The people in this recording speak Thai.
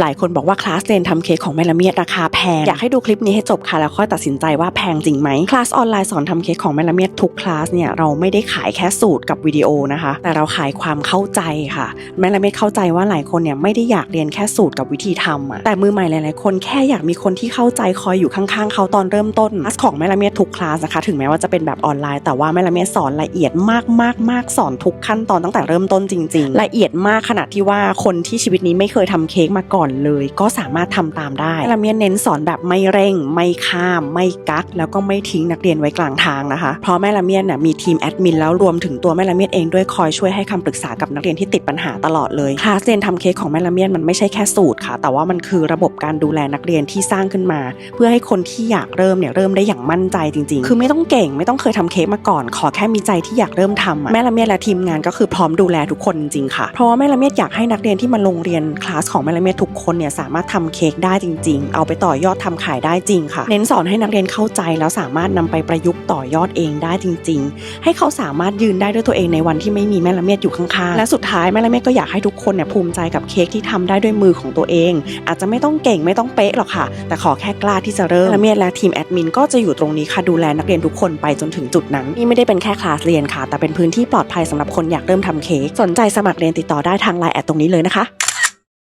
หลายคนบอกว่าคลาสเรียนทำเค้กของแม่ละเมียดราคาแพง อยากให้ดูคลิปนี้ให้จบค่ะ แล้วค่อยตัดสินใจว่าแพงจริงไหมคลาสออนไลน์สอนทำเค้กของแม่ละเมียดทุกคลาสเนี่ยเราไม่ได้ขายแค่สูตรกับวิดีโอนะคะ แต่เราขายความเข้าใจค่ะ แม่ละเมียดเข้าใจว่าหลายคนเนี่ยไม่ได้อยากเรียนแค่สูตรกับวิธีทำอะแต่มือใหม่หลายๆคนแค่อยากมีคนที่เข้าใจคอยอยู่ข้างๆ เขาตอนเริ่มต้นคลาสของแม่ละเมียดทุกคลาสนะคะถึงแม้ว่าจะเป็นแบบออนไลน์แต่ว่าแม่ละเมียดสอนละเอียดมากๆๆสอนทุกขั้นตอนตั้งแต่เริ่มต้นจริง ๆ ละเอียดมากขนาดที่ว่าคนที่ชีวิตนี้ไม่เคยทำเค้กมาก่อนเลยก็สามารถทำตามได้แม่ละเมียดเน้นสอนแบบไม่เร่ง ไม่ข้าม ไม่กัก แล้วก็ไม่ทิ้งนักเรียนไว้กลางทางนะคะ เพราะแม่ละเมียดน่ะมีทีมแอดมินแล้วรวมถึงตัวแม่ละเมียดเองด้วยคอยช่วยให้คำปรึกษากับนักเรียนที่ติดปัญหาตลอดเลยคลาสเรียนทำเค้กของแม่ละเมียดมันไม่ใช่แค่สูตรค่ะ แต่ว่ามันคือระบบการดูแลนักเรียนที่สร้างขึ้นมา เพื่อให้คนที่อยากเริ่มเนี่ยเริ่มได้อย่างมั่นใจจริง ๆ คือไม่ต้องเก่งไม่ต้องเคยทำเค้กมาก่อน ขอแค่มีใจที่อยากเริ่มทำแม่ละเมียดและทีมงานก็คือพร้อมดูแลทุกคนจริงค่ะ เพราะว่าแม่ละเมียดอยากให้นักเรียนที่มาลงเรียนคลาสของแม่ละเมียดทุกคนเนี่ยสามารถทำเค้กได้จริง ๆ เอาไปต่อยอดทำขายได้จริงค่ะ เน้นสอนให้นักเรียนเข้าใจแล้วสามารถนำไปประยุกต์ต่อยอดเองได้จริง ๆ ให้เขาสามารถยืนได้ด้วยตัวเองในวันที่ไม่มีแม่ละเมียดอยู่ข้างๆและสุดท้ายแม่ละเมียดก็อยากให้ทุกคนเนี่ยภูมิใจกับเค้กที่ทำได้ด้วยมือของตัวเอง อาจจะไม่ต้องเก่งไม่ต้องเป๊ะหรอกค่ะ แต่ขอแค่กล้าที่จะเริ่มละเมียดและทีมแอดมินก็จะอยู่ตรงนี้ค่ะดูแลนักเรียนทุกคนไปจนถึงจุดนั้นนี่ไม่ได้เป็นแค่คลาสเรียนค่ะ แต่เป็นพื้นที่ปลอดภัยสำหรับคนอยากเริ่มทำเค้กสนใจสมัครเรียนติดต่อได้ทางไลน์แอดตรงนี้เลยนะคะ